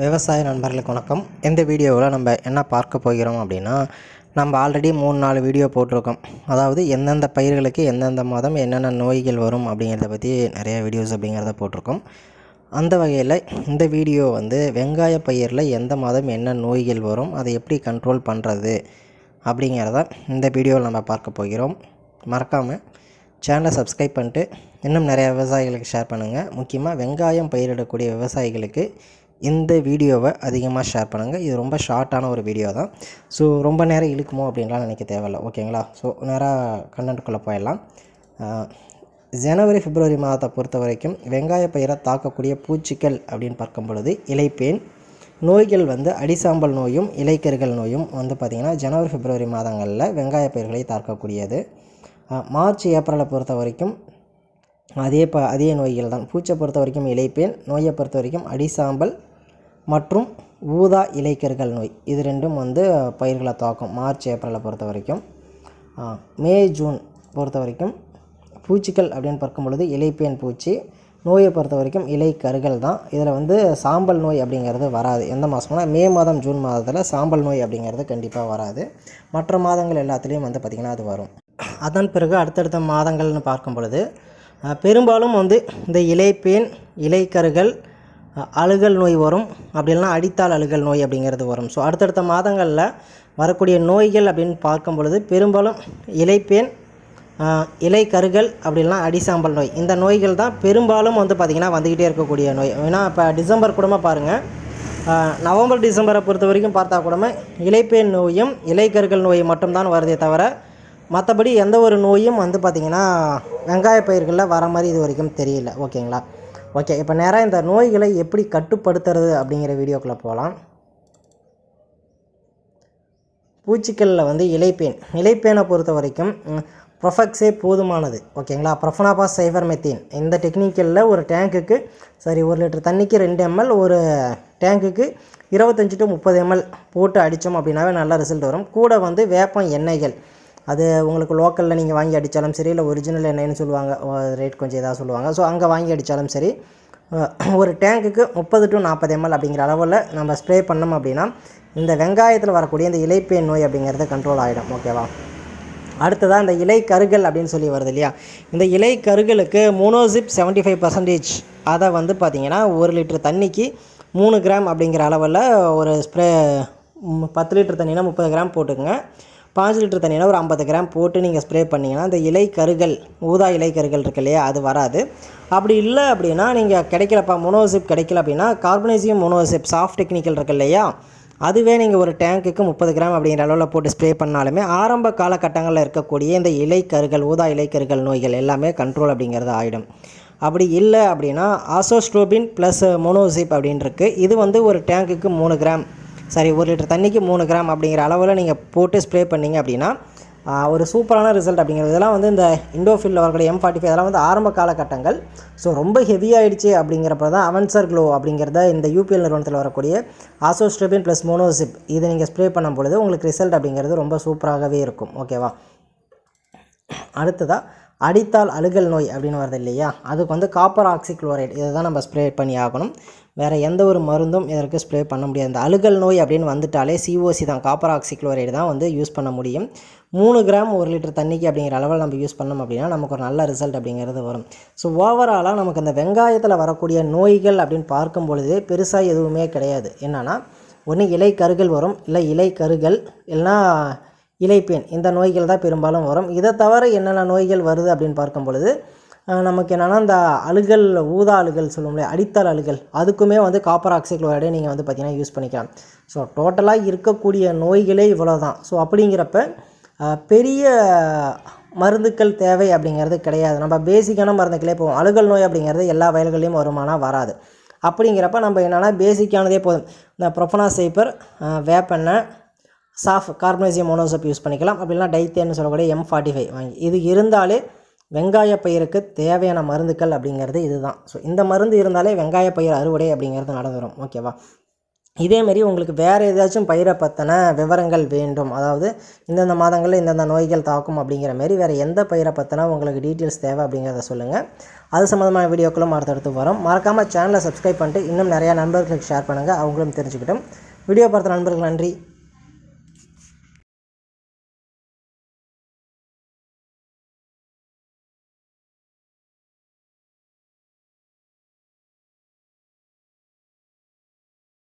விவசாய நண்பர்களுக்கு வணக்கம். இந்த வீடியோவில் நம்ம என்ன பார்க்க போகிறோம் அப்படின்னா நம்ம ஆல்ரெடி மூணு நாலு வீடியோ போட்டிருக்கோம். அதாவது எந்தெந்த பயிர்களுக்கு எந்தெந்த மாதம் என்னென்ன நோய்கள் வரும் அப்படிங்கிறத பற்றி நிறைய வீடியோஸ் அப்படிங்கிறத போட்டிருக்கோம். அந்த வகையில் இந்த வீடியோ வந்து வெங்காய பயிரில் எந்த மாதம் என்ன நோய்கள் வரும் அதை எப்படி கண்ட்ரோல் பண்ணுறது அப்படிங்கிறத இந்த வீடியோவில் நம்ம பார்க்க போகிறோம். மறக்காமல் சேனலை சப்ஸ்கிரைப் பண்ணிட்டு இன்னும் நிறைய விவசாயிகளுக்கு ஷேர் பண்ணுங்கள் முக்கியமாக வெங்காயம் பயிரிடக்கூடிய விவசாயிகளுக்கு இந்த வீடியோவை அதிகமாக ஷேர் பண்ணுங்கள் இது ரொம்ப ஷார்ட்டான ஒரு வீடியோ தான். ஸோ ரொம்ப நேரம் இழுக்குமோ அப்படின்லாம் நினைக்க தேவையில்ல. ஓகேங்களா? ஸோ நேராக கண்டென்ட்டுக்குள்ளே போயிடலாம். ஜனவரி பிப்ரவரி மாதத்தை பொறுத்த வரைக்கும் வெங்காய பயிரை தாக்கக்கூடிய பூச்சிகள் அப்படின்னு பார்க்கும் பொழுது இலைப்பேன் நோய்கள் வந்து அடிசாம்பல் நோயும் இலைக்கருகள் நோயும் வந்து பார்த்திங்கன்னா ஜனவரி பிப்ரவரி மாதங்களில் வெங்காய பயிர்களை தாக்கக்கூடியது. மார்ச் ஏப்ரலை பொறுத்த வரைக்கும் அதே ப அதே நோய்கள் தான். பூச்சை பொறுத்த வரைக்கும் இலைப்பேன் நோயை பொறுத்த வரைக்கும் அடிசாம்பல் மற்றும் ஊதா இலைக்கருகள் நோய். இது ரெண்டும் வந்து பயிர்களை தாக்கும் மார்ச் ஏப்ரலை பொறுத்த வரைக்கும். மே ஜூன் பொறுத்த வரைக்கும் பூச்சிகள் அப்படின்னு பார்க்கும் பொழுது இலைப்பேன் பூச்சி நோயை பொறுத்த வரைக்கும் இலை கருகள் தான். இதில் வந்து சாம்பல் நோய் அப்படிங்கிறது வராது. எந்த மாதம்னா மே மாதம் ஜூன் மாதத்தில் சாம்பல் நோய் அப்படிங்கிறது கண்டிப்பாக வராது. மற்ற மாதங்கள் எல்லாத்துலேயும் வந்து பார்த்திங்கன்னா அது வரும். அதன் பிறகு அடுத்தடுத்த மாதங்கள்னு பார்க்கும் பொழுது பெரும்பாலும் வந்து இந்த இலைப்பேன் இலைக்கருகள் அழுகல் நோய் வரும். அப்படி இல்லைனா அடித்தாள் அழுகல் நோய் அப்படிங்கிறது வரும். ஸோ அடுத்தடுத்த மாதங்களில் வரக்கூடிய நோய்கள் அப்படின்னு பார்க்கும் பொழுது பெரும்பாலும் இலைப்பேன் இலை கருகள் அப்படிலாம் அடிசாம்பல் நோய். இந்த நோய்கள் தான் பெரும்பாலும் வந்து பார்த்திங்கன்னா வந்துக்கிட்டே இருக்கக்கூடிய நோய். ஏன்னா இப்போ டிசம்பர் கூடமாக பாருங்கள் நவம்பர் டிசம்பரை பொறுத்த வரைக்கும் பார்த்தா கூடமே இலைப்பேன் நோயும் இலைக்கருகள் நோய் மட்டும்தான் வருதே தவிர மற்றபடி எந்த ஒரு நோயும் வந்து பார்த்திங்கன்னா வெங்காய பயிர்களில் வர மாதிரி இது வரைக்கும் தெரியல. ஓகேங்களா? ஓகே இப்போ நேராக இந்த நோய்களை எப்படி கட்டுப்படுத்துறது அப்படிங்கிற வீடியோக்குள்ளே போகலாம் பூச்சிக்களில் வந்து இலைப்பேன். இலைப்பேனை பொறுத்த வரைக்கும் ப்ரொஃபக்ஸே போதுமானது. ஓகேங்களா? ப்ரொஃபனாபாஸ் சைபர் மெத்தீன் இந்த டெக்னிக்கலில் ஒரு டேங்க்குக்கு சரி ஒரு லிட்டர் தண்ணிக்கு ரெண்டு எம்எல் ஒரு டேங்க்குக்கு இருபத்தஞ்சி டு முப்பது எம்எல் போட்டு அடித்தோம் அப்படின்னாவே நல்ல ரிசல்ட் வரும். கூட வந்து வேப்பம் எண்ணெய்கள் அது உங்களுக்கு லோக்கலில் நீங்கள் வாங்கி அடித்தாலும் சரி இல்லை ஒரிஜினல் எண்ணெய்னு சொல்லுவாங்க ரேட் கொஞ்சம் இதாக சொல்லுவாங்க. ஸோ அங்கே வாங்கி அடித்தாலும் சரி ஒரு டேங்க்குக்கு முப்பது டு நாற்பது எம்எல் அப்படிங்கிற அளவில் நம்ம ஸ்ப்ரே பண்ணோம் அப்படின்னா இந்த வெங்காயத்தில் வரக்கூடிய இந்த இலைப்பேன் நோய் அப்படிங்கிறது கண்ட்ரோல் ஆகிடும் ஓகேவா அடுத்ததாக இந்த இலை கருகல் அப்படின்னு சொல்லி வருது இல்லையா? இந்த இலை கருகளுக்கு மோனோசிப் செவன்ட்டி ஃபைவ் பர்சன்டேஜ் அதை வந்து பார்த்திங்கன்னா ஒரு லிட்டர் தண்ணிக்கு மூணு கிராம் அப்படிங்கிற அளவில் ஒரு ஸ்ப்ரே பத்து லிட்டர் தண்ணினா முப்பது கிராம் போட்டுக்கோங்க. பாஞ்சு லிட்டர் தண்ணினா ஒரு ஐம்பது கிராம் போட்டு நீங்கள் ஸ்ப்ரே பண்ணிங்கன்னா அந்த இலை கருகள் ஊதா இலை கருகள் இருக்கு இல்லையா அது வராது. அப்படி இல்லை அப்படின்னா நீங்கள் கிடைக்கலப்பா மோனோசிப் கிடைக்கல அப்படின்னா கார்பனேசியம் மோனோசிப் சாஃப்ட் டெக்னிக்கல் இருக்கு இல்லையா அதுவே நீங்கள் ஒரு டேங்க்குக்கு முப்பது கிராம் அப்படிங்கிற அளவில் போட்டு ஸ்ப்ரே பண்ணாலுமே ஆரம்ப காலகட்டங்களில் இருக்கக்கூடிய இந்த இலைக்கருகள் ஊதா இலைக்கருகள் நோய்கள் எல்லாமே கண்ட்ரோல் அப்படிங்கிறது ஆகிடும் அப்படி இல்லை அப்படின்னா ஆசோஸ்ட்ரோபின் ப்ளஸ் மோனோசிப் அப்படின்னுருக்கு இது வந்து ஒரு டேங்க்குக்கு மூணு கிராம் சரி ஒரு லிட்டர் தண்ணிக்கு மூணு கிராம் அப்படிங்கிற அளவில் நீங்கள் போட்டு ஸ்ப்ரே பண்ணீங்க அப்படின்னா ஒரு சூப்பரான ரிசல்ட் அப்படிங்கிறது. இதெல்லாம் வந்து இந்த இண்டோஃபில்ல வரக்கூடிய எம் ஃபார்ட்டி ஃபைவ் அதெல்லாம் வந்து ஆரம்ப காலகட்டங்கள். ஸோ ரொம்ப ஹெவியாகிடுச்சு அப்படிங்கிறப்ப தான் அவன்சர் க்ளோ அப்படிங்கிறத இந்த யூபிஎல் நிறுவனத்தில் வரக்கூடிய ஆசோஸ்ட்ரோபின் ப்ளஸ் மோனோசிப் இதை நீங்கள் ஸ்ப்ரே பண்ணும் பொழுது உங்களுக்கு ரிசல்ட் அப்படிங்கிறது ரொம்ப சூப்பராகவே இருக்கும். ஓகேவா அடுத்ததாக அடித்தால் அழுகல் நோய் அப்படின்னு வருது இல்லையா? அதுக்கு வந்து காப்பர் ஆக்சிக்ளோரைடு. இதை தான் நம்ம ஸ்ப்ரே பண்ணி ஆகணும். வேறு எந்த ஒரு மருந்தும் இதற்கு ஸ்ப்ரே பண்ண முடியாது. இந்த அழுகல் நோய் அப்படின்னு வந்துட்டாலே சிஓசி தான். காப்பர் ஆக்சிக்ளோரைடு தான் வந்து யூஸ் பண்ண முடியும். மூணு கிராம் ஒரு லிட்டர் தண்ணிக்கு அப்படிங்கிற அளவில் நம்ம யூஸ் பண்ணோம் அப்படின்னா நமக்கு ஒரு நல்ல ரிசல்ட் அப்படிங்கிறது வரும். ஸோ ஓவராலாக நமக்கு அந்த வெங்காயத்தில் வரக்கூடிய நோய்கள் அப்படின்னு பார்க்கும் பொழுது பெருசாக எதுவுமே கிடையாது. என்னென்னா ஒன்று இலை கருகள் வரும். இல்லை இலை கருகள் இல்லைன்னா இலைப்பேன் இந்த நோய்கள் தான் பெரும்பாலும் வரும். இதை தவிர என்னென்ன நோய்கள் வருது அப்படின்னு பார்க்கும் பொழுது நமக்கு என்னென்னா இந்த அழுகல் ஊதா அழுகல் சொல்லுவோம் இல்லையா அடித்தல் அழுகல் அதுக்குமே வந்து காப்பர் ஆக்சிக்ளோரைடே நீங்கள் வந்து பார்த்தீங்கன்னா யூஸ் பண்ணிக்கலாம். ஸோ டோட்டலாக இருக்கக்கூடிய நோய்களே இவ்வளோ தான் ஸோ அப்படிங்கிறப்ப பெரிய மருந்துக்கள் தேவை அப்படிங்கிறது கிடையாது. நம்ம பேசிக்கான மருந்துக்களே போவோம். அழுகல் நோய் அப்படிங்கிறது எல்லா வயல்கள்லையும் வருமானம் வராது. அப்படிங்கிறப்ப நம்ம என்னென்னா பேசிக்கானதே போதும். இந்த ப்ரொஃபனா சைப்பர் வேப்பெண்ணெய் சாஃப் கார்பனேசியம் மோனோசப் யூஸ் பண்ணிக்கலாம். அப்படின்னா டைத்தேன்னு சொல்லக்கூடிய எம் ஃபார்ட்டி ஃபைவ் வாங்கி. இது இருந்தாலே வெங்காய பயிருக்கு தேவையான மருந்துக்கள் அப்படிங்கிறது இதுதான். ஸோ இந்த மருந்து இருந்தாலே வெங்காய பயிர் அறுவடை அப்படிங்கிறது நடந்துடும் ஓகேவா இதேமாரி உங்களுக்கு வேறு ஏதாச்சும் பயிரை பற்றின விவரங்கள் வேண்டும். அதாவது இந்தந்த மாதங்களில் இந்தந்த நோய்கள் தாக்கும் அப்படிங்கிற மாரி வேறு எந்த பயிரை பற்றினா உங்களுக்கு டீட்டெயில்ஸ் தேவை அப்படிங்கிறத சொல்லுங்கள் அது சம்மந்தமான வீடியோக்களும் அடுத்தடுத்து வரும். மறக்காமல் சேனலை சப்ஸ்கிரைப் பண்ணிட்டு இன்னும் நிறையா நண்பர்களுக்கு ஷேர் பண்ணுங்கள் அவங்களும் தெரிஞ்சுக்கிட்டும். வீடியோ பார்த்த நண்பர்கள் நன்றி.